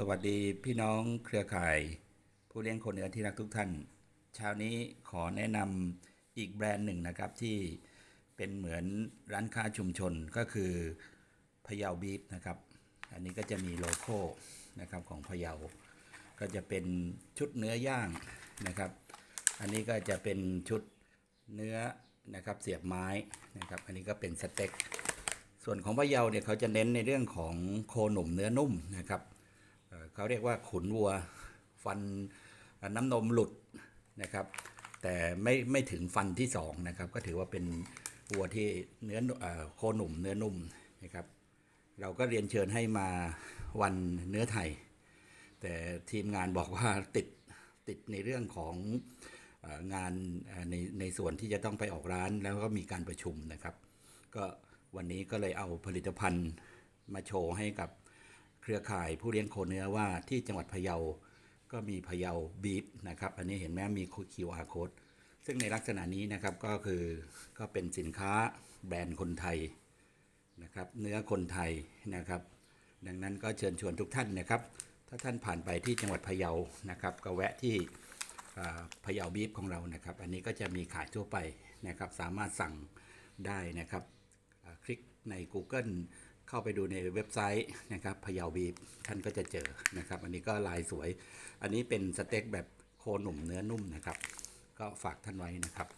สวัสดีพี่น้องเครือข่าย ผู้เลี้ยงคนเนื้อที่รักทุกท่าน เช้านี้ขอแนะนำอีกแบรนด์หนึ่งนะครับที่เป็นเหมือนร้านค้าชุมชนก็คือพะเยาบีฟนะครับ อันนี้ก็จะมีโลโก้นะครับของพะเยา ก็จะเป็นชุดเนื้อย่างนะครับ อันนี้ก็จะเป็นชุดเนื้อนะครับเสียบไม้นะครับ อันนี้ก็เป็นสเต็ก ส่วนของพะเยาเนี่ยเขาจะเน้นในเรื่องของโคหนุ่มเนื้อนุ่มนะครับ เขาเรียกว่าขุนวัว ฟันน้ำนมหลุดนะครับ แต่ไม่ไม่ถึงฟันที่สองนะครับ ก็ถือว่าเป็นวัวที่เนื้ออโคหนุ่มเนื้อนุ่มนะครับ เราก็เรียนเชิญให้มาวันเนื้อไทย แต่ทีมงานบอกว่าติดติดในเรื่องของงานในในส่วนที่จะต้องไปออกร้านแล้วก็มีการประชุมนะครับ ก็วันนี้ก็เลยเอาผลิตภัณฑ์มาโชว์ให้กับ เครือข่ายผู้เลี้ยงโคเนื้อว่าที่จังหวัดพะเยา ก็มีพะเยาบีฟนะครับ อันนี้เห็นไหมมี QR code ซึ่งในลักษณะนี้นะครับก็คือก็เป็นสินค้าแบรนด์คนไทยนะครับ เนื้อคนไทยนะครับ ดังนั้นก็เชิญชวนทุกท่านนะครับ ถ้าท่านผ่านไปที่จังหวัดพะเยานะครับ ก็แวะที่พะเยาบีฟของเรานะครับ อันนี้ก็จะมีขายทั่วไปนะครับ สามารถสั่งได้นะครับ คลิกใน Google เข้าไปดูในเว็บไซต์นะครับพยาบีท่านก็จะเจอนะครับ อันนี้ก็ลายสวย อันนี้เป็นสเต็กแบบโคหนุ่มเนื้อนุ่มนะครับ ก็ฝากท่านไว้นะครับ